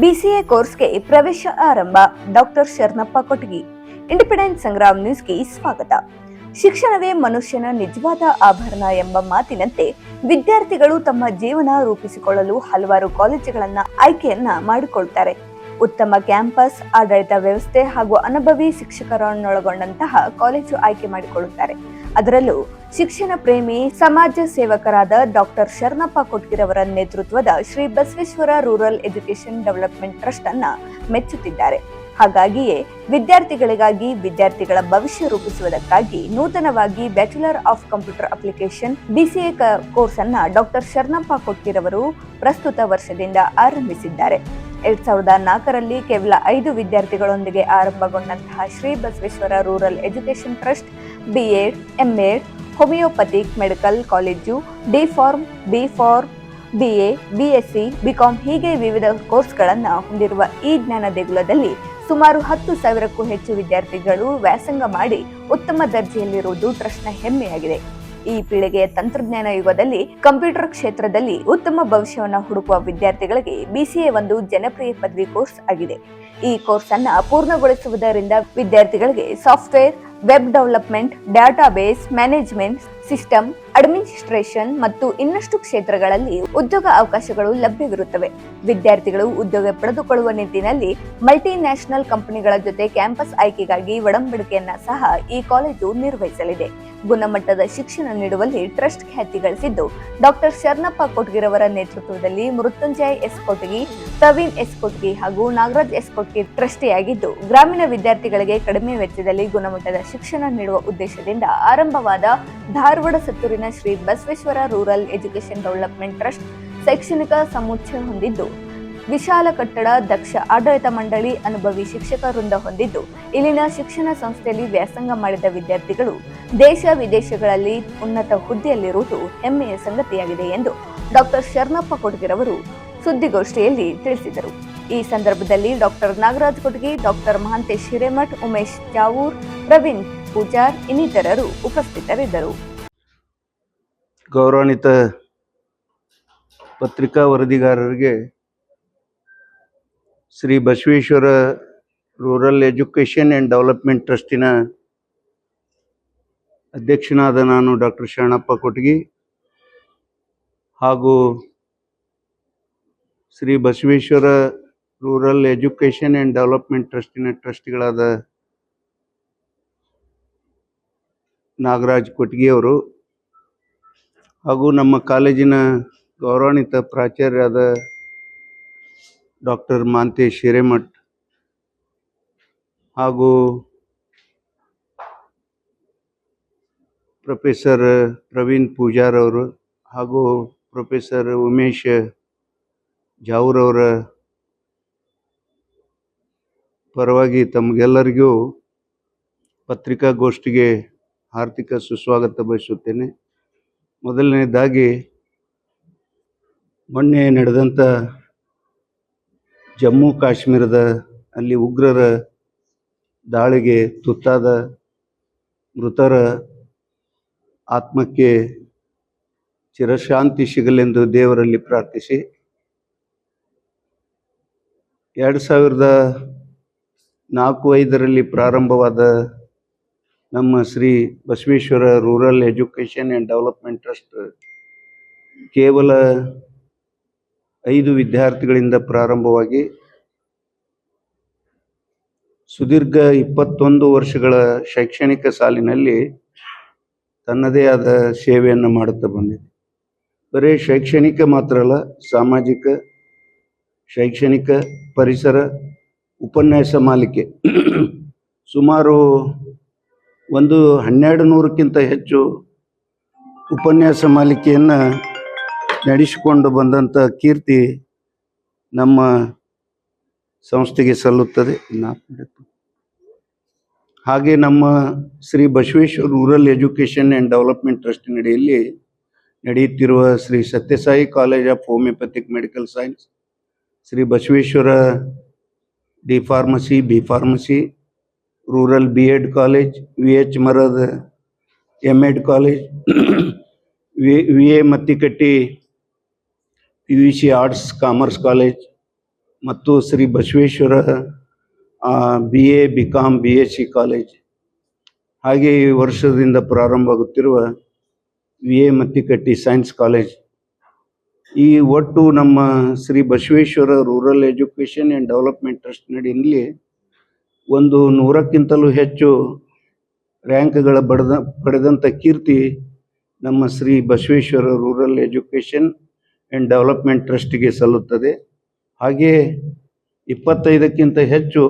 BCA ಕೋರ್ಸ್ಗೆ ಪ್ರವೇಶ ಆರಂಭ. ಡಾಕ್ಟರ್ ಶರಣಪ್ಪ ಕೊಟಗಿ ಇಂಡಿಪೆಂಡೆಂಟ್ ಸಂಗ್ರಾಮ್ ನ್ಯೂಸ್ಗೆ ಸ್ವಾಗತ. ಶಿಕ್ಷಣವೇ ಮನುಷ್ಯನ ನಿಜವಾದ ಆಭರಣ ಎಂಬ ಮಾತಿನಂತೆ ವಿದ್ಯಾರ್ಥಿಗಳು ತಮ್ಮ ಜೀವನ ರೂಪಿಸಿಕೊಳ್ಳಲು ಹಲವಾರು ಕಾಲೇಜುಗಳನ್ನ ಆಯ್ಕೆಯನ್ನ ಮಾಡಿಕೊಳ್ತಾರೆ. ಉತ್ತಮ ಕ್ಯಾಂಪಸ್, ಆಡಳಿತ ವ್ಯವಸ್ಥೆ ಹಾಗೂ ಅನುಭವಿ ಶಿಕ್ಷಕರನ್ನೊಳಗೊಂಡಂತಹ ಕಾಲೇಜು ಆಯ್ಕೆ ಮಾಡಿಕೊಳ್ಳುತ್ತಾರೆ. ಅದರಲ್ಲೂ ಶಿಕ್ಷಣ ಪ್ರೇಮಿ, ಸಮಾಜ ಸೇವಕರಾದ ಡಾಕ್ಟರ್ ಶರಣಪ್ಪ ಕೊಟ್ಗಿರವರ ನೇತೃತ್ವದ Shri Basaveshwara rural education development trust ಅನ್ನ ಮೆಚ್ಚುತ್ತಿದ್ದಾರೆ. ಹಾಗಾಗಿಯೇ ವಿದ್ಯಾರ್ಥಿಗಳಿಗಾಗಿ ವಿದ್ಯಾರ್ಥಿಗಳ ಭವಿಷ್ಯ ರೂಪಿಸುವುದಕ್ಕಾಗಿ ನೂತನವಾಗಿ bachelor of computer application BCA course ಅನ್ನ ಡಾಕ್ಟರ್ ಶರಣಪ್ಪ ಕೊಟ್ಟಿರವರು ಪ್ರಸ್ತುತ ವರ್ಷದಿಂದ ಆರಂಭಿಸಿದ್ದಾರೆ. ಎರಡ್ ಸಾವಿರದ ನಾಲ್ಕರಲ್ಲಿ ಕೇವಲ ಐದು ವಿದ್ಯಾರ್ಥಿಗಳೊಂದಿಗೆ ಆರಂಭಗೊಂಡಂತಹ Shri Basaveshwara rural education trust B Ed M Ed homeopathic medical college D pharm B pharm BA BSc BCom ಹೀಗೆ ವಿವಿಧ ಕೋರ್ಸ್ಗಳನ್ನು ಹೊಂದಿರುವ ಈ ಜ್ಞಾನ ದೇಗುಲದಲ್ಲಿ ಸುಮಾರು ಹತ್ತು ಸಾವಿರಕ್ಕೂ ಹೆಚ್ಚು ವಿದ್ಯಾರ್ಥಿಗಳು ವ್ಯಾಸಂಗ ಮಾಡಿ ಉತ್ತಮ ದರ್ಜೆಯಲ್ಲಿರುವುದು ಟ್ರಸ್ಟ್ನ ಹೆಮ್ಮೆಯಾಗಿದೆ. ಈ ಪೀಳಿಗೆಯ ತಂತ್ರಜ್ಞಾನ ಯುಗದಲ್ಲಿ ಕಂಪ್ಯೂಟರ್ ಕ್ಷೇತ್ರದಲ್ಲಿ ಉತ್ತಮ ಭವಿಷ್ಯವನ್ನು ಹುಡುಕುವ ವಿದ್ಯಾರ್ಥಿಗಳಿಗೆ ಬಿಸಿಎ ಒಂದು ಜನಪ್ರಿಯ ಪದವಿ ಕೋರ್ಸ್ ಆಗಿದೆ. ಈ ಕೋರ್ಸ್ ಅನ್ನು ಪೂರ್ಣಗೊಳಿಸುವುದರಿಂದ ವಿದ್ಯಾರ್ಥಿಗಳಿಗೆ software, web development, database, management, system administration ಮತ್ತು ಇನ್ನಷ್ಟು ಕ್ಷೇತ್ರಗಳಲ್ಲಿ ಉದ್ಯೋಗ ಅವಕಾಶಗಳು ಲಭ್ಯವಿರುತ್ತವೆ. ವಿದ್ಯಾರ್ಥಿಗಳು ಉದ್ಯೋಗ ಪಡೆದುಕೊಳ್ಳುವ ನಿಟ್ಟಿನಲ್ಲಿ ಮಲ್ಟಿ ನ್ಯಾಷನಲ್ ಕಂಪನಿಗಳ ಜೊತೆ ಕ್ಯಾಂಪಸ್ ಆಯ್ಕೆಗಾಗಿ ಒಡಂಬಡಿಕೆಯನ್ನ ಸಹ ಈ ಕಾಲೇಜು ನಿರ್ವಹಿಸಲಿದೆ. ಗುಣಮಟ್ಟದ ಶಿಕ್ಷಣ ನೀಡುವಲ್ಲಿ ಟ್ರಸ್ಟ್ ಖ್ಯಾತಿ ಗಳಿಸಿದ್ದು, ಡಾಕ್ಟರ್ ಶರಣಪ್ಪ ಕೊಟ್ಗಿರವರ ನೇತೃತ್ವದಲ್ಲಿ ಮೃತ್ಯುಂಜಯ ಎಸ್ ಕೊಟ್ಗಿ, ಪ್ರವೀಣ್ ಎಸ್ ಕೊಟ್ಗಿ ಹಾಗೂ ನಾಗರಾಜ್ ಎಸ್ ಕೊಟ್ಗಿ ಟ್ರಸ್ಟಿಯಾಗಿದ್ದು, ಗ್ರಾಮೀಣ ವಿದ್ಯಾರ್ಥಿಗಳಿಗೆ ಕಡಿಮೆ ವೆಚ್ಚದಲ್ಲಿ ಗುಣಮಟ್ಟದ ಶಿಕ್ಷಣ ನೀಡುವ ಉದ್ದೇಶದಿಂದ ಆರಂಭವಾದ Dharwad ಸತ್ತೂರಿನ Shri Basaveshwara rural education development trust ಶೈಕ್ಷಣಿಕ ಸಮುಚ್ಚಯ ಹೊಂದಿದ್ದು. ವಿಶಾಲ ಕಟ್ಟಡ, ದಕ್ಷ ಆಡಳಿತ ಮಂಡಳಿ, ಅನುಭವಿ ಶಿಕ್ಷಕ ವೃಂದ ಹೊಂದಿದ್ದು. ಇಲ್ಲಿನ ಶಿಕ್ಷಣ ಸಂಸ್ಥೆಯಲ್ಲಿ ವ್ಯಾಸಂಗ ಮಾಡಿದ ವಿದ್ಯಾರ್ಥಿಗಳು ದೇಶ ವಿದೇಶಗಳಲ್ಲಿ ಉನ್ನತ ಹುದ್ದೆಯಲ್ಲಿರುವುದು ಹೆಮ್ಮೆಯ ಸಂಗತಿಯಾಗಿದೆ ಎಂದು ಡಾಕ್ಟರ್ ಶರಣಪ್ಪ ಕೊಡಗಿರವರು ಸುದ್ದಿಗೋಷ್ಠಿಯಲ್ಲಿ ತಿಳಿಸಿದರು. ಈ ಸಂದರ್ಭದಲ್ಲಿ ಡಾಕ್ಟರ್ ನಾಗರಾಜ್ ಕೊಟಗಿ ಡಾಕ್ಟರ್ ಮಹಾಂತೇಶ್ ಹಿರೇಮಠ್, ಉಮೇಶ್ ಚಾವೂರ್ ಪ್ರವೀಣ್ ಪೂಜಾರ್ ಇನ್ನಿತರರು ಉಪಸ್ಥಿತರಿದ್ದರು. ಗೌರವಾನ್ವಿತ ಪತ್ರಿಕಾ ವರದಿಗಾರರಿಗೆ Shri Basaveshwara rural education and development ಟ್ರಸ್ಟಿನ ಅಧ್ಯಕ್ಷನಾದ ನಾನು ಡಾಕ್ಟರ್ ಶರಣಪ್ಪ ಕೊಟಗಿ ಹಾಗೂ Shri Basaveshwara rural education and development ಟ್ರಸ್ಟಿನ ಟ್ರಸ್ಟಿಗಳಾದ ನಾಗರಾಜ್ ಕೊಟ್ಗಿಯವರು ಹಾಗೂ ನಮ್ಮ ಕಾಲೇಜಿನ ಗೌರವಾನ್ವಿತ ಪ್ರಾಚಾರ್ಯರಾದ ಡಾಕ್ಟರ್ ಮಾಂತೇಶ್ ಹಿರೇಮಠ್ ಹಾಗೂ ಪ್ರೊಫೆಸರ್ ಪ್ರವೀಣ್ ಪೂಜಾರ್ ಅವರು ಹಾಗೂ ಪ್ರೊಫೆಸರ್ ಉಮೇಶ್ ಜಾವೂರವರ ಪರವಾಗಿ ತಮಗೆಲ್ಲರಿಗೂ ಪತ್ರಿಕಾಗೋಷ್ಠಿಗೆ ಹಾರ್ದಿಕ ಸುಸ್ವಾಗತ ಬಯಸುತ್ತೇನೆ. ಮೊದಲನೇದಾಗಿ ಮೊನ್ನೆ ನಡೆದಂಥ ಜಮ್ಮು ಕಾಶ್ಮೀರದ ಅಲ್ಲಿ ಉಗ್ರರ ದಾಳಿಗೆ ತುತ್ತಾದ ಮೃತರ ಆತ್ಮಕ್ಕೆ ಚಿರಶಾಂತಿ ಸಿಗಲೆಂದು ದೇವರಲ್ಲಿ ಪ್ರಾರ್ಥಿಸಿ. ಎರಡು ಸಾವಿರದ ನಾಲ್ಕು ಐದರಲ್ಲಿ ಪ್ರಾರಂಭವಾದ ನಮ್ಮ Shri Basaveshwara rural education and development trust ಕೇವಲ ಐದು ವಿದ್ಯಾರ್ಥಿಗಳಿಂದ ಪ್ರಾರಂಭವಾಗಿ ಸುದೀರ್ಘ ಇಪ್ಪತ್ತೊಂದು ವರ್ಷಗಳ ಶೈಕ್ಷಣಿಕ ಸಾಲಿನಲ್ಲಿ ತನ್ನದೇ ಆದ ಸೇವೆಯನ್ನು ಮಾಡುತ್ತಾ ಬಂದಿದೆ. ಬರೀ ಶೈಕ್ಷಣಿಕ ಮಾತ್ರ ಅಲ್ಲ, ಸಾಮಾಜಿಕ, ಶೈಕ್ಷಣಿಕ ಪರಿಸರ, ಉಪನ್ಯಾಸ ಮಾಲಿಕೆ. ಸುಮಾರು ಒಂದು ಹನ್ನೆರಡು ನೂರಕ್ಕಿಂತ ಹೆಚ್ಚು ಉಪನ್ಯಾಸ ಮಾಲಿಕೆಯನ್ನು ನಡೆಸಿಕೊಂಡು ಬಂದಂಥ ಕೀರ್ತಿ ನಮ್ಮ ಸಂಸ್ಥೆಗೆ ಸಲ್ಲುತ್ತದೆ. ಹಾಗೆ ನಮ್ಮ Shri Basaveshwara rural education and development ಟ್ರಸ್ಟಿನಡಿಯಲ್ಲಿ ನಡೆಯುತ್ತಿರುವ Shri Sathya Sai college of homeopathic medical science, Shri Basaveshwara D pharmacy, B pharmacy rural B Ed college V H Marad M Ed college V V A Mattikatti P U C arts commerce college ಮತ್ತು Shri Basaveshwara B A B Com B S C college ಹಾಗೆ ಈ ವರ್ಷದಿಂದ ಪ್ರಾರಂಭ ಆಗುತ್ತಿರುವ V A Mattikatti science college ಈ ಒಟ್ಟು ನಮ್ಮ Shri Basaveshwara rural education and development trust ನಡಿಯಲ್ಲಿ ಒಂದು ನೂರಕ್ಕಿಂತಲೂ ಹೆಚ್ಚು ರ್ಯಾಂಕ್ಗಳ ಬಡದ ಪಡೆದಂಥ ಕೀರ್ತಿ ನಮ್ಮ Shri Basaveshwara rural education and development ಟ್ರಸ್ಟಿಗೆ ಸಲ್ಲುತ್ತದೆ. ಹಾಗೆಯೇ ಇಪ್ಪತ್ತೈದಕ್ಕಿಂತ ಹೆಚ್ಚು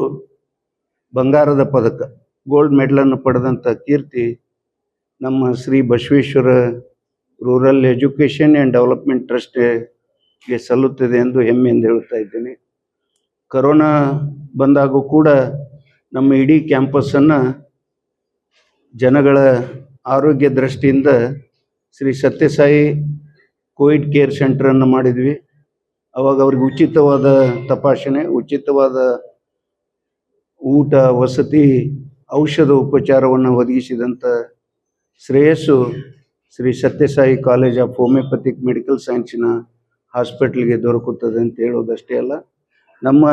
ಬಂಗಾರದ ಪದಕ, ಗೋಲ್ಡ್ ಮೆಡಲನ್ನು ಪಡೆದಂಥ ಕೀರ್ತಿ ನಮ್ಮ Shri Basaveshwara rural education and development ಟ್ರಸ್ಟ್ಗೆ ಸಲ್ಲುತ್ತದೆ ಎಂದು ಹೆಮ್ಮೆಯಿಂದ ಹೇಳುತ್ತಾ ಇದ್ದೇನೆ. ಕರೋನಾ ಬಂದಾಗೂ ಕೂಡ ನಮ್ಮ ಇಡೀ ಕ್ಯಾಂಪಸ್ಸನ್ನು ಜನಗಳ ಆರೋಗ್ಯ ದೃಷ್ಟಿಯಿಂದ ಶ್ರೀ ಸತ್ಯಸಾಯಿ ಕೋವಿಡ್ ಕೇರ್ ಸೆಂಟ್ರನ್ನು ಮಾಡಿದ್ವಿ. ಅವಾಗ ಅವ್ರಿಗೆ ಉಚಿತವಾದ ತಪಾಸಣೆ, ಉಚಿತವಾದ ಊಟ, ವಸತಿ, ಔಷಧ ಉಪಚಾರವನ್ನು ಒದಗಿಸಿದಂಥ ಶ್ರೇಯಸ್ಸು Shri Sathya Sai college of homeopathic medical ಸೈನ್ಸಿನ ಹಾಸ್ಪಿಟ್ಲಿಗೆ ದೊರಕುತ್ತದೆ ಅಂತ ಹೇಳೋದಷ್ಟೇ ಅಲ್ಲ. ನಮ್ಮ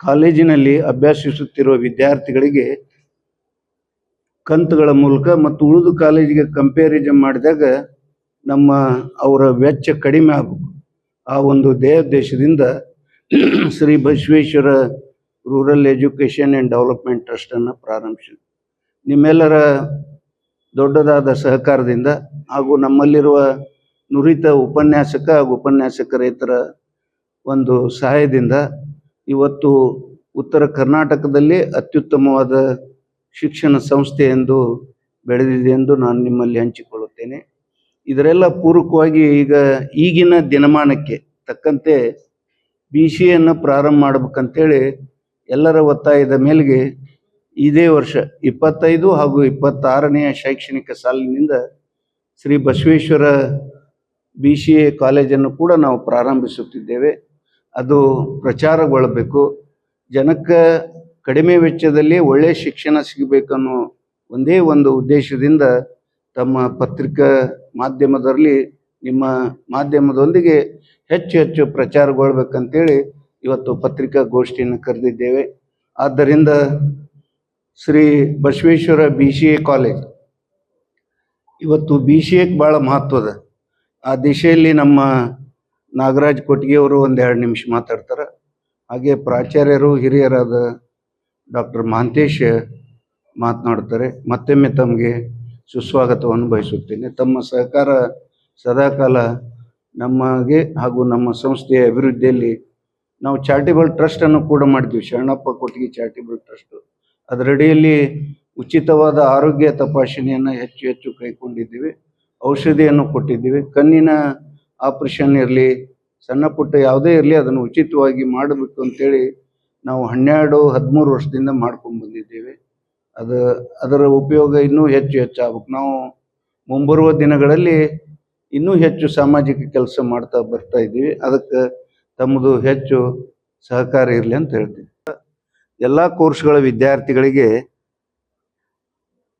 ಕಾಲೇಜಿನಲ್ಲಿ ಅಭ್ಯಾಸಿಸುತ್ತಿರುವ ವಿದ್ಯಾರ್ಥಿಗಳಿಗೆ ಕಂತುಗಳ ಮೂಲಕ ಮತ್ತು ಉಳಿದು ಕಾಲೇಜಿಗೆ ಕಂಪ್ಯಾರಿಸನ್ ಮಾಡಿದಾಗ ನಮ್ಮ ಅವರ ವೆಚ್ಚ ಕಡಿಮೆ ಆಗಬೇಕು. ಆ ಒಂದು ದೇಹೋದ್ದೇಶದಿಂದ Shri Basaveshwara rural education and development ಟ್ರಸ್ಟನ್ನು ಪ್ರಾರಂಭಿಸಿದೆ ನಿಮ್ಮೆಲ್ಲರ ದೊಡ್ಡದಾದ ಸಹಕಾರದಿಂದ ಹಾಗೂ ನಮ್ಮಲ್ಲಿರುವ ನುರಿತ ಉಪನ್ಯಾಸಕ ಹಾಗೂ ಉಪನ್ಯಾಸಕರೇತರ ಒಂದು ಸಹಾಯದಿಂದ ಇವತ್ತು ಉತ್ತರ ಕರ್ನಾಟಕದಲ್ಲಿ ಅತ್ಯುತ್ತಮವಾದ ಶಿಕ್ಷಣ ಸಂಸ್ಥೆ ಎಂದು ಬೆಳೆದಿದೆ ಎಂದು ನಾನು ನಿಮ್ಮಲ್ಲಿ ಹಂಚಿಕೊಳ್ಳುತ್ತೇನೆ. ಇದರೆಲ್ಲ ಪೂರಕವಾಗಿ ಈಗ ಈಗಿನ ದಿನಮಾನಕ್ಕೆ ತಕ್ಕಂತೆ ಬಿ ಸಿ ಎನ್ನು ಪ್ರಾರಂಭ ಮಾಡ್ಬೇಕಂತೇಳಿ ಎಲ್ಲರ ಒತ್ತಾಯದ ಮೇಲೆಗೆ ಇದೇ ವರ್ಷ ಇಪ್ಪತ್ತೈದು ಹಾಗೂ ಇಪ್ಪತ್ತಾರನೆಯ ಶೈಕ್ಷಣಿಕ ಸಾಲಿನಿಂದ Shri Basaveshwara B C A ಕಾಲೇಜನ್ನು ಕೂಡ ನಾವು ಪ್ರಾರಂಭಿಸುತ್ತಿದ್ದೇವೆ. ಅದು ಪ್ರಚಾರಗೊಳ್ಳಬೇಕು. ಜನಕ್ಕೆ ಕಡಿಮೆ ವೆಚ್ಚದಲ್ಲಿ ಒಳ್ಳೆಯ ಶಿಕ್ಷಣ ಸಿಗಬೇಕನ್ನೋ ಒಂದೇ ಒಂದು ಉದ್ದೇಶದಿಂದ ತಮ್ಮ ಪತ್ರಿಕಾ ಮಾಧ್ಯಮದಲ್ಲಿ ನಿಮ್ಮ ಮಾಧ್ಯಮದೊಂದಿಗೆ ಹೆಚ್ಚು ಹೆಚ್ಚು ಪ್ರಚಾರಗೊಳ್ಬೇಕಂತೇಳಿ ಇವತ್ತು ಪತ್ರಿಕಾಗೋಷ್ಠಿಯನ್ನು ಕರೆದಿದ್ದೇವೆ. ಆದ್ದರಿಂದ Shri Basaveshwara B C A college. ಇವತ್ತು ಬಿ ಸಿ ಎಗೆ ಭಾಳ ಮಹತ್ವದ. ಆ ದಿಶೆಯಲ್ಲಿ ನಮ್ಮ ನಾಗರಾಜ್ ಕೊಟ್ಟಿಗೆಯವರು ಒಂದೆರಡು ನಿಮಿಷ ಮಾತಾಡ್ತಾರೆ. ಹಾಗೆ ಪ್ರಾಚಾರ್ಯರು, ಹಿರಿಯರಾದ ಡಾಕ್ಟರ್ ಮಹಾಂತೇಶ್ ಮಾತನಾಡ್ತಾರೆ. ಮತ್ತೊಮ್ಮೆ ತಮಗೆ ಸುಸ್ವಾಗತವನ್ನು ಬಯಸುತ್ತೇನೆ. ತಮ್ಮ ಸಹಕಾರ ಸದಾಕಾಲ ನಮಗೆ ಹಾಗೂ ನಮ್ಮ ಸಂಸ್ಥೆಯ ಅಭಿವೃದ್ಧಿಯಲ್ಲಿ ನಾವು ಚಾರಿಟೇಬಲ್ ಟ್ರಸ್ಟನ್ನು ಕೂಡ ಮಾಡ್ತೀವಿ ಶರಣಪ್ಪ ಕೊಟ್ಟಿಗೆ ಚಾರಿಟೇಬಲ್ ಟ್ರಸ್ಟ್. ಅದರಡಿಯಲ್ಲಿ ಉಚಿತವಾದ ಆರೋಗ್ಯ ತಪಾಸಣೆಯನ್ನು ಹೆಚ್ಚು ಹೆಚ್ಚು ಕೈಗೊಂಡಿದ್ದೀವಿ. ಔಷಧಿಯನ್ನು ಕೊಟ್ಟಿದ್ದೀವಿ. ಕಣ್ಣಿನ ಆಪರೇಷನ್ ಇರಲಿ, ಸಣ್ಣ ಪುಟ್ಟ ಯಾವುದೇ ಇರಲಿ ಅದನ್ನು ಉಚಿತವಾಗಿ ಮಾಡಬೇಕು ಅಂತೇಳಿ ನಾವು ಹನ್ನೆರಡು, ಹದಿಮೂರು ವರ್ಷದಿಂದ ಮಾಡ್ಕೊಂಡು ಬಂದಿದ್ದೇವೆ. ಅದು, ಅದರ ಉಪಯೋಗ ಇನ್ನೂ ಹೆಚ್ಚು ಹೆಚ್ಚು ಆಗ್ಬೇಕು. ನಾವು ಮುಂಬರುವ ದಿನಗಳಲ್ಲಿ ಇನ್ನೂ ಹೆಚ್ಚು ಸಾಮಾಜಿಕ ಕೆಲಸ ಮಾಡ್ತಾ ಬರ್ತಾ ಇದ್ದೀವಿ. ಅದಕ್ಕೆ ತಮ್ಮದು ಹೆಚ್ಚು ಸಹಕಾರ ಇರಲಿ ಅಂತ ಹೇಳ್ತೀವಿ ಎಲ್ಲ ಕೋರ್ಸ್ಗಳ ವಿದ್ಯಾರ್ಥಿಗಳಿಗೆ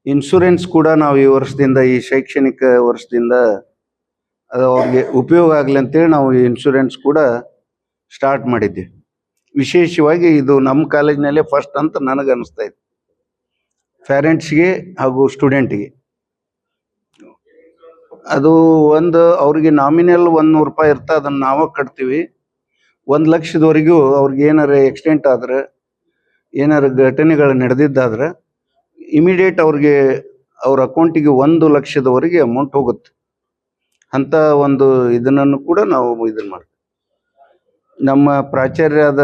ಇನ್ಶೂರೆನ್ಸ್ ಕೂಡ ನಾವು ಈ ವರ್ಷದಿಂದ, ಈ ಶೈಕ್ಷಣಿಕ ವರ್ಷದಿಂದ ಅದು ಅವ್ರಿಗೆ ಉಪಯೋಗ ಆಗಲಿ ಅಂತೇಳಿ ನಾವು ಇನ್ಶೂರೆನ್ಸ್ ಕೂಡ ಸ್ಟಾರ್ಟ್ ಮಾಡಿದ್ವಿ. ವಿಶೇಷವಾಗಿ ಇದು ನಮ್ಮ ಕಾಲೇಜ್ನಲ್ಲೇ ಫಸ್ಟ್ ಅಂತ ನನಗೆ ಅನಿಸ್ತಾ ಇದೆ. ಪೇರೆಂಟ್ಸ್ಗೆ ಹಾಗೂ ಸ್ಟೂಡೆಂಟ್ಗೆ ಅದು ಒಂದು ಅವ್ರಿಗೆ ನಾಮಿನಲ್ ಒಂದು ನೂರು ರೂಪಾಯಿ ಇರ್ತಾ ಅದನ್ನು ನಾವೇ ಕಟ್ತೀವಿ. ಒಂದು ಲಕ್ಷದವರೆಗೂ ಅವ್ರಿಗೆ ಏನಾರ ಎಕ್ಸಿಡೆಂಟ್ ಆದ್ರೆ, ಏನಾರ ಘಟನೆಗಳು ನಡೆದಿದ್ದಾದ್ರೆ ಇಮಿಡಿಯೇಟ್ ಅವ್ರಿಗೆ ಅವ್ರ ಅಕೌಂಟಿಗೆ ಒಂದು ಲಕ್ಷದವರೆಗೆ ಅಮೌಂಟ್ ಹೋಗುತ್ತೆ. ಅಂಥ ಒಂದು ಇದನ್ನು ಕೂಡ ನಾವು ಇದನ್ನ ಮಾಡ್ತೀವಿ. ನಮ್ಮ ಪ್ರಾಚಾರ್ಯರಾದ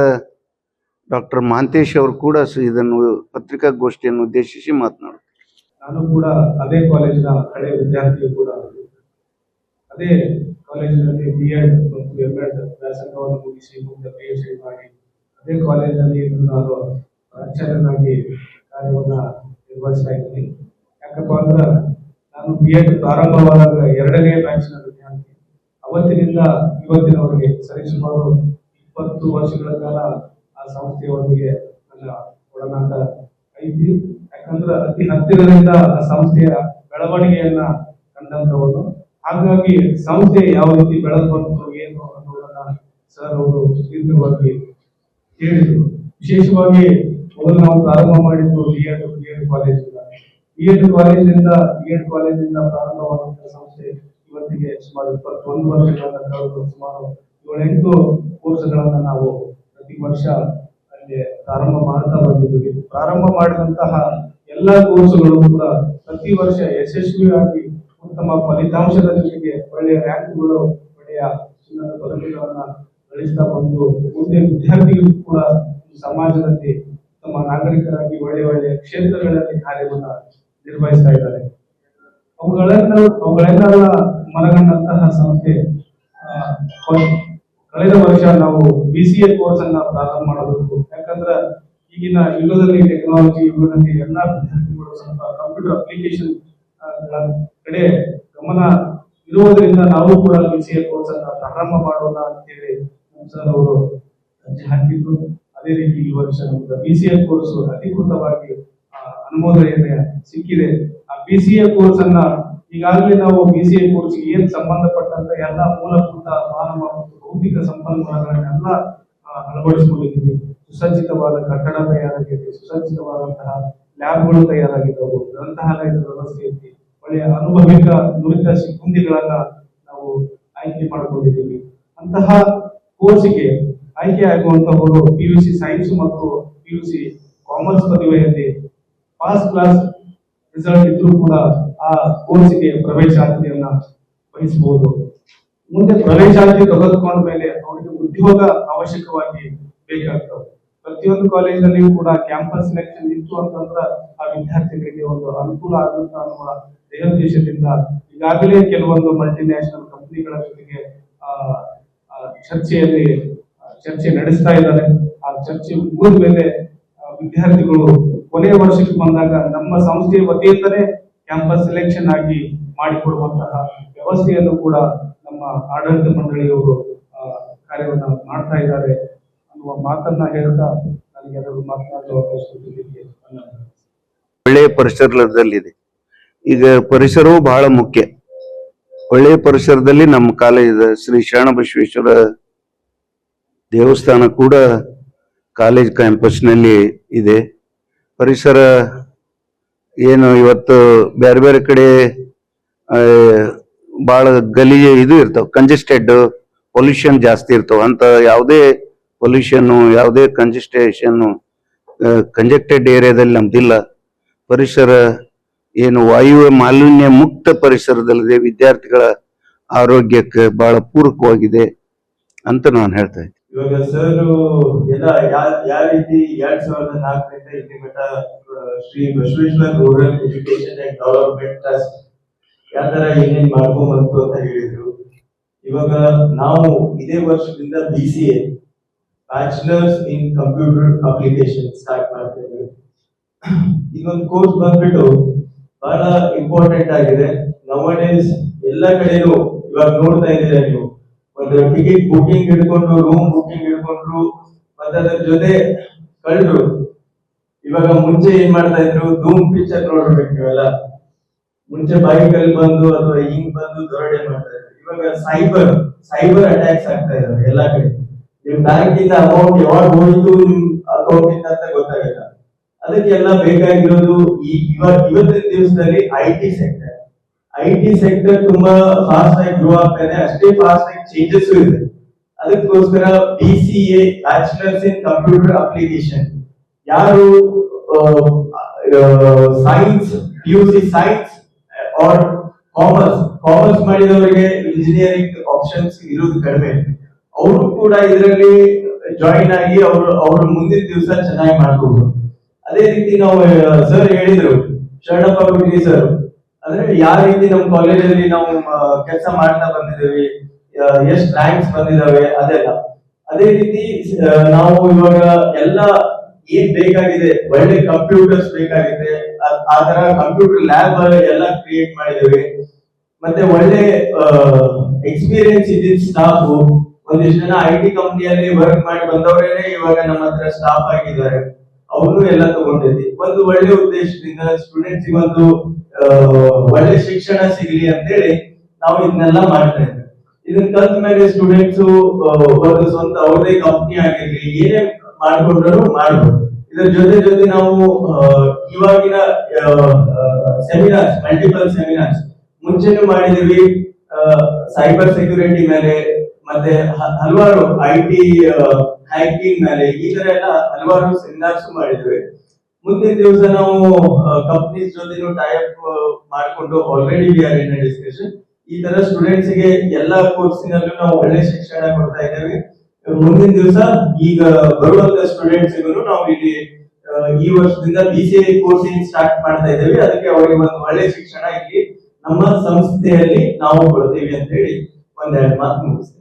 ಡಾಕ್ಟರ್ ಮಹಾಂತೇಶ್ ಅವರು ಕೂಡ ಇದನ್ನು ಪತ್ರಿಕಾಗೋಷ್ಠಿಯನ್ನು ಉದ್ದೇಶಿಸಿ ಮಾತನಾಡುತ್ತಾರೆ. ನಾನು ಕೂಡ ಅದೇ ಕಾಲೇಜಿನ ಹಳೆ ವಿದ್ಯಾರ್ಥಿಯು ಕೂಡ ಅದೇ ಕಾಲೇಜಿನಲ್ಲಿ ಬಿ ಎಡ್ ಮತ್ತು ಎಂ ಎಡ್ ವ್ಯಾಸಂಗವನ್ನು ಮುಗಿಸಿ ಮುಂದೆ ಪಿ ಎಚ್ ಡಿ ಮಾಡಿ ಅದೇ ಕಾಲೇಜಿನಲ್ಲಿ ನಾನು ಪ್ರಾಚಾರ್ಯನಾಗಿ ಕಾರ್ಯವನ್ನು ನಿರ್ವಹಿಸ್ತಾ ಇದ್ದೀನಿ. ಯಾಕಪ್ಪ ಅಂದ್ರೆ ನಾನು ಪಿ ಎಚ್ ಪ್ರಾರಂಭವಾದಾಗ ಎರಡನೇ ಬ್ಯಾಚ್ನ ವಿದ್ಯಾರ್ಥಿ. ಅವತ್ತಿನಿಂದ ಇವತ್ತಿನವರೆಗೆ ಸರಿಸುಮಾರು ಇಪ್ಪತ್ತು ವರ್ಷಗಳ ಕಾಲ ಆ ಸಂಸ್ಥೆಯವರಿಗೆ ನನ್ನ ಒಡನಾಟ ಐತಿ. ಯಾಕಂದ್ರೆ ಅತಿ ಹತ್ತಿರದಿಂದ ಆ ಸಂಸ್ಥೆಯ ಬೆಳವಣಿಗೆಯನ್ನ ಕಂಡಂತವನು ಹಾಗಾಗಿ ಸಂಸ್ಥೆ ಯಾವ ರೀತಿ ಬೆಳೆದು ಬಂತು, ಏನು ಅನ್ನೋದನ್ನ ಸರ್ ಅವರು ದೀರ್ಘವಾಗಿ ಹೇಳಿದರು ವಿಶೇಷವಾಗಿ ಮೊದಲು ನಾವು ಪ್ರಾರಂಭ ಮಾಡಿದ್ದು ಬಿ ಎಡ್ ಬಿ ಎಡ್ ಕಾಲೇಜಿಂದ ಬಿ ಎಡ್ ಕಾಲೇಜಿನಿಂದ ಬಿಎಡ್ ಎಡ್ ಕಾಲೇಜಿಂದ ಪ್ರಾರಂಭವಾದಂತಹ ಸಂಸ್ಥೆ ಇವತ್ತಿಗೆ ಸುಮಾರು ಇಪ್ಪತ್ತೊಂದು ವರ್ಷಗಳ ಕಳೆದು ಸುಮಾರು ಏಳೆಂಟು ಕೋರ್ಸ್ಗಳನ್ನ ನಾವು ಪ್ರತಿ ವರ್ಷ ಅಲ್ಲಿ ಪ್ರಾರಂಭ ಮಾಡ್ತಾ ಬಂದಿದ್ದೀವಿ ಪ್ರಾರಂಭ ಮಾಡಿದಂತಹ ಎಲ್ಲ ಕೋರ್ಸ್ಗಳು ಕೂಡ ಪ್ರತಿ ವರ್ಷ ಯಶಸ್ವಿಯಾಗಿ ಉತ್ತಮ ಫಲಿತಾಂಶದ ಜೊತೆಗೆ ಒಳ್ಳೆಯ ರ್ಯಾಂಕ್ಗಳು, ಒಳ್ಳೆಯ ಚಿನ್ನದ ಪದವಿಗಳನ್ನ ಗಳಿಸ್ತಾ ಬಂದು ಮುಂದೆ ವಿದ್ಯಾರ್ಥಿಗಳು ಕೂಡ ಸಮಾಜದಲ್ಲಿ ತಮ್ಮ ನಾಗರಿಕರಾಗಿ ಒಳ್ಳೆ ಒಳ್ಳೆಯ ಕ್ಷೇತ್ರಗಳಲ್ಲಿ ಕಾರ್ಯವನ್ನ ನಿರ್ವಹಿಸ್ತಾ ಇದ್ದಾರೆ ಅವುಗಳೆಲ್ಲ ಅವುಗಳೆಲ್ಲ ಮನಗಂಡಂತಹ ಸಂಸ್ಥೆ ಕಳೆದ ವರ್ಷ ನಾವು ಬಿ ಸಿ ಎ ಕೋರ್ಸ್ ಅನ್ನ ಪ್ರಾರಂಭ ಮಾಡಬೇಕು. ಯಾಕಂದ್ರೆ ಈಗಿನ ಯುಗದಲ್ಲಿ ಟೆಕ್ನಾಲಜಿ ಯುಗದಲ್ಲಿ ಎಲ್ಲ ವಿದ್ಯಾರ್ಥಿಗಳು ಸ್ವಲ್ಪ ಕಂಪ್ಯೂಟರ್ ಅಪ್ಲಿಕೇಶನ್ ಕಡೆ ಗಮನ ಇರುವುದರಿಂದ ನಾವು ಕೂಡ ಬಿ ಸಿ ಎ ಕೋರ್ಸ್ ಅನ್ನ ಪ್ರಾರಂಭ ಮಾಡೋಣ ಅಂತ ಹೇಳಿ ನಮ್ಮ ಸರ್ ಅವರು ಅರ್ಜಿ ಹಾಕಿದ್ರು. ಅದೇ ರೀತಿ ಈ ವರ್ಷ ಬಿ ಸಿ ಎ ಕೋರ್ಸ್ ಅಧಿಕೃತವಾಗಿ ಅನುಮೋದನೆ ಸಿಕ್ಕಿದೆ. ಆ ಬಿ ಸಿ ಎ ಕೋರ್ಸ್ ಅನ್ನ ಈಗಾಗಲೇ ನಾವು ಬಿ ಸಿ ಎ ಕೋರ್ಸ್ ಏನ್ ಸಂಬಂಧಪಟ್ಟಂತ ಎಲ್ಲ ಮೂಲಭೂತ ಮಾನವ ಮತ್ತು ಭೌತಿಕ ಸಂಪನ್ಮೂಲಗಳನ್ನೆಲ್ಲ ಅಳವಡಿಸಿಕೊಂಡಿದ್ದೀವಿ. ಸುಸಜ್ಜಿತವಾದ ಕಟ್ಟಡ ತಯಾರಾಗಿದೆ, ಸುಸಜ್ಜಿತವಾದಂತಹ ಲ್ಯಾಬ್ಗಳು ತಯಾರಾಗಿದ್ದವು. ಗ್ರಂಥಾಲಯದ ವ್ಯವಸ್ಥೆ ಐತಿ ಒಳ್ಳೆಯ ಅನುಭವಿಕ ನುರಿತ ಸಿಬ್ಬಂದಿಗಳನ್ನ ನಾವು ಆಯ್ಕೆ ಮಾಡಿಕೊಂಡಿದ್ದೀವಿ. ಅಂತಹ ಕೋರ್ಸಿಗೆ ಆಯ್ಕೆ ಆಗುವಂತಹವರು ಪಿ ಯು ಸಿ ಸೈನ್ಸ್ ಮತ್ತು ಪಿ ಯು ಸಿ ಕಾಮರ್ಸ್ ಪದವಿಯಲ್ಲಿ ಪಾಸ್ ಕ್ಲಾಸ್ ರಿಸಲ್ಟ್ ಇದ್ರೂ ಕೂಡ ಆ ಕೋರ್ಸಿಗೆ ಪ್ರವೇಶಾತಿಯನ್ನ ವಹಿಸಬಹುದು. ಮುಂದೆ ಪ್ರವೇಶಾತಿ ತೆಗೆದುಕೊಂಡ ಮೇಲೆ ಅವರಿಗೆ ಉದ್ಯೋಗ ಅವಶ್ಯಕವಾಗಿ ಬೇಕಾಗ್ತವೆ ಪ್ರತಿಯೊಂದು ಕಾಲೇಜಿನಲ್ಲಿಯೂ ಕೂಡ ಕ್ಯಾಂಪಸ್ ಸೆಲೆಕ್ಷನ್ ಇತ್ತು ಅಂತಂದ್ರ ಆ ವಿದ್ಯಾರ್ಥಿಗಳಿಗೆ ಒಂದು ಅನುಕೂಲ ಆಗುತ್ತೆ ಅನ್ನುವ ದೇಹೋದ್ದೇಶದಿಂದ ಈಗಾಗಲೇ ಕೆಲವೊಂದು ಮಲ್ಟಿನ್ಯಾಷನಲ್ ಕಂಪನಿಗಳ ಜೊತೆಗೆ ಚರ್ಚೆಯಲ್ಲಿ ಚರ್ಚೆ ನಡೆಸ್ತಾ ಇದ್ದಾರೆ. ಆ ಚರ್ಚೆ ಮುಗಿದ ಮೇಲೆ ವಿದ್ಯಾರ್ಥಿಗಳು ಕೊನೆಯ ವರ್ಷಕ್ಕೆ ಬಂದಾಗ ನಮ್ಮ ಸಂಸ್ಥೆಯ ವತಿಯಿಂದಲೇ ಕ್ಯಾಂಪಸ್ ಸೆಲೆಕ್ಷನ್ ಆಗಿ ಮಾಡಿಕೊಡುವಂತಹ ವ್ಯವಸ್ಥೆಯನ್ನು ಕೂಡ ನಮ್ಮ ಆಡಳಿತ ಮಂಡಳಿಯವರು ಕಾರ್ಯವನ್ನು ಮಾಡ್ತಾ ಇದ್ದಾರೆ ಅನ್ನುವ ಮಾತನ್ನ ಹೇಳ್ತಾ ನನಗೆ ಎಲ್ಲರೂ ಮಾತನಾಡುವ ಅವಕಾಶ. ಒಳ್ಳೆಯ ಪರಿಸರದಲ್ಲಿದೆ. ಈಗ ಪರಿಸರವು ಬಹಳ ಮುಖ್ಯ. ಒಳ್ಳೆಯ ಪರಿಸರದಲ್ಲಿ ನಮ್ಮ ಕಾಲೇಜ್ ಶ್ರೀ ಶರಣಬಸವೇಶ್ವರ ದೇವಸ್ಥಾನ ಕೂಡ ಕಾಲೇಜ್ ಕ್ಯಾಂಪಸ್ನಲ್ಲಿ ಇದೆ. ಪರಿಸರ ಏನು ಇವತ್ತು ಬೇರೆ ಬೇರೆ ಕಡೆ ಬಹಳ ಗಲೀಜು ಇದು ಇರ್ತಾವ ಕಂಜೆಸ್ಟೆಡ್ ಪೊಲ್ಯೂಷನ್ ಜಾಸ್ತಿ ಇರ್ತಾವ. ಅಂತ ಯಾವುದೇ ಪೊಲ್ಯೂಷನ್ ಯಾವುದೇ ಕಂಜೆಸ್ಟೇಷನ್ ಕಂಜೆಕ್ಟೆಡ್ ಏರಿಯಾದಲ್ಲಿ ನಮ್ದಿಲ್ಲ. ಪರಿಸರ ಏನು ವಾಯು ಮಾಲಿನ್ಯ ಮುಕ್ತ ಪರಿಸರದಲ್ಲಿದೆ. ವಿದ್ಯಾರ್ಥಿಗಳ ಆರೋಗ್ಯಕ್ಕೆ ಬಹಳ ಪೂರಕವಾಗಿದೆ ಅಂತ ನಾನು ಹೇಳ್ತಾ ಇದ್ದೀನಿ. ಇವಾಗ ಸರ್, ಎಲ್ಲ ಯಾವ ರೀತಿ ಎರಡ್ ಸಾವಿರದ ನಾಲ್ಕರಿಂದ ಇಲ್ಲಿ ಮಠ Shri Basaveshwara rural education and development trust ಯಾವ ತರ ಏನೇನ್ ಮಾಡ್ಕೊಂಬಂತು ಅಂತ ಹೇಳಿದ್ರು. ಇವಾಗ ನಾವು ಇದೇ ವರ್ಷದಿಂದ B C A bachelors in computer application start ಮಾಡ್ತೇವೆ. ಇದೊಂದು ಕೋರ್ಸ್ ಬಂದ್ಬಿಟ್ಟು ಬಹಳ ಇಂಪಾರ್ಟೆಂಟ್ ಆಗಿದೆ. ನವಡೇಸ್ ಎಲ್ಲ ಕಡೆಯೂ ಇವಾಗ ನೋಡ್ತಾ ಇದ್ದೀರಾ ನೀವು? ಒಂದು ಟಿಕೆಟ್ ಬುಕಿಂಗ್ ಹಿಡ್ಕೊಂಡು ರೂಮ್ ಬುಕಿಂಗ್ ಹಿಡ್ಕೊಂಡ್ರು ಮತ್ತೆ ಅದ್ರ ಜೊತೆ ಕಳ್ರು ಇವಾಗ ಮುಂಚೆ ಏನ್ ಮಾಡ್ತಾ ಇದ್ರು? ಧೂಮ್ ಪಿಕ್ಚರ್ ನೋಡ್ಬೇಕು ಇವೆಲ್ಲ. ಮುಂಚೆ ಬೈಕ್ ಅಲ್ಲಿ ಬಂದು ಅಥವಾ ಹಿಂಗ್ ಬಂದು ದೊರಡೆ ಮಾಡ್ತಾ ಇದ್ರು. ಇವಾಗ ಸೈಬರ್ ಸೈಬರ್ ಅಟ್ಯಾಕ್ಸ್ ಆಗ್ತಾ ಇದಾವೆ ಎಲ್ಲಾ ಕಡೆ. ನಿಮ್ ಬ್ಯಾಂಕ್ ಇಂದ ಅಮೌಂಟ್ ಯಾವಾಗ ಹೋಯ್ತು ನಿಮ್ ಅಕೌಂಟ್ ಇಂದ ಅಂತ ಗೊತ್ತಾಗಲ್ಲ. ಅದಕ್ಕೆಲ್ಲ ಬೇಕಾಗಿರೋದು ಈ ಇವಾಗ ಇವತ್ತಿನ ದಿವಸದಲ್ಲಿ I T sector I T sector ತುಂಬಾ ಫಾಸ್ಟ್ ಆಗಿ ಗ್ರೋ ಆಗ್ತಾ ಇದೆ. ಅಷ್ಟೇ ಫಾಸ್ಟ್ ಆಗಿ ಚೇಂಜಸ್ ಇದೆ. ಅದಕ್ಕೋಸ್ಕರ B C A bachelors in computer application ಯಾರು science U C science or commerce commerce ಮಾಡಿದವರಿಗೆ ಇಂಜಿನಿಯರಿಂಗ್ ಆಪ್ಷನ್ಸ್ ಇರೋದು ಕಡಿಮೆ. ಅವರು ಕೂಡ ಇದರಲ್ಲಿ ಜಾಯಿನ್ ಆಗಿ ಅವರು, ಅವ್ರ ಮುಂದಿನ ದಿವಸ ಚೆನ್ನಾಗಿ ಮಾಡ್ಕೋಬಹುದು ಅದೇ ರೀತಿ ನಾವು ಸರ್ ಹೇಳಿದ್ರು. ಶರಣಪ್ಪ ಗುಡ್ಗಿ ಸರ್ ಅಂದ್ರೆ ಯಾವ ರೀತಿ ನಮ್ಮ ಕಾಲೇಜಲ್ಲಿ ನಾವು ಕೆಲಸ ಮಾಡ್ತಾ ಬಂದಿದ್ದೇವೆ ಎಷ್ಟು ರ್ಯಾಂಕ್ಸ್ ಬಂದಿದಾವೆ ಅದೆಲ್ಲ. ಅದೇ ರೀತಿ ನಾವು ಇವಾಗ ಎಲ್ಲ ಏನ್ ಬೇಕಾಗಿದೆ, ಒಳ್ಳೆ ಕಂಪ್ಯೂಟರ್ಸ್ ಬೇಕಾಗಿದೆ, ಆ- ಆ ತರ ಕಂಪ್ಯೂಟರ್ ಲ್ಯಾಬ್ ಎಲ್ಲ ಕ್ರಿಯೇಟ್ ಮಾಡಿದ್ದೇವೆ. ಮತ್ತೆ ಒಳ್ಳೆ ಎಕ್ಸ್ಪೀರಿಯನ್ಸ್ ಇದ್ದಿದ್ ಸ್ಟಾಫ್ ಒಂದಿಷ್ಟು ಜನ ಐ ಟಿ ಕಂಪ್ನಿಯಲ್ಲಿ ವರ್ಕ್ ಮಾಡಿ ಬಂದವರೇನೆ ಇವಾಗ ನಮ್ಮ ಹತ್ರ ಸ್ಟಾಫ್ ಆಗಿದ್ದಾರೆ. ಅವರು ಎಲ್ಲ ತಗೊಂಡಿದ್ವಿ ಒಂದು ಒಳ್ಳೆ ಉದ್ದೇಶದಿಂದ ಸ್ಟೂಡೆಂಟ್ಸ್ ಒಂದು ಒಳ್ಳೆ ಶಿಕ್ಷಣ ಸಿಗ್ಲಿ ಅಂತೇಳಿ ನಾವು ಇದನ್ನೆಲ್ಲ ಮಾಡ್ತಾ ಇದ್ದೇವೆ ಇದನ್ನ ಕಲ್ತ ಮೇಲೆ ಸ್ಟೂಡೆಂಟ್ಸ್ ಒಂದು ಸ್ವಂತ ಅವ್ರದೇ ಕಂಪ್ನಿ ಆಗಿರ್ಲಿ, ಏನೇ ಮಾಡ್ಕೊಂಡ್ರು ಮಾಡ್ಬೋದು. ಇದರ ಜೊತೆ ಜೊತೆ ನಾವು ಇವಾಗಿನ ಸೆಮಿನಾರ್ಸ್ ಮಲ್ಟಿಪಲ್ ಸೆಮಿನಾರ್ಸ್ ಮುಂಚೆನೂ ಮಾಡಿದೀವಿ. ಸೈಬರ್ ಸೆಕ್ಯೂರಿಟಿ ಮೇಲೆ, ಮತ್ತೆ ಹಲವಾರು ಐ ಟಿ ಹ್ಯಾಕಿಂಗ್ ಮೇಲೆ ಈ ತರ ಎಲ್ಲ ಹಲವಾರು ಸೆಮಿನಾರ್ಸ್ ಮಾಡಿದ್ವಿ. ಮುಂದಿನ ದಿವಸ ನಾವು ಕಂಪ್ನೀಸ್ ಜೊತೆನೂ ಟೈಅಪ್ ಮಾಡಿಕೊಂಡು already we are in discussion ಈ ತರ ಸ್ಟೂಡೆಂಟ್ಸ್ಗೆ ಎಲ್ಲಾ ಕೋರ್ಸಿನಲ್ಲೂ ನಾವು ಒಳ್ಳೆ ಶಿಕ್ಷಣ ಕೊಡ್ತಾ ಇದ್ದೇವೆ. ಮುಂದಿನ ದಿವಸ ಈಗ ಬರುವಂತ ಸ್ಟೂಡೆಂಟ್ಸ್ ನಾವು ಇಲ್ಲಿ ಈ ವರ್ಷದಿಂದ ಬಿ ಸಿ ಐ ಸ್ಟಾರ್ಟ್ ಮಾಡ್ತಾ ಇದ್ದೇವೆ. ಅದಕ್ಕೆ ಅವರಿಗೆ ಒಂದು ಒಳ್ಳೆ ಶಿಕ್ಷಣ ಇಲ್ಲಿ ನಮ್ಮ ಸಂಸ್ಥೆಯಲ್ಲಿ ನಾವು ಕೊಡ್ತೀವಿ ಅಂತ ಹೇಳಿ ಒಂದೆರಡು ಮಾತು ಮುಗಿಸ್ತೀನಿ.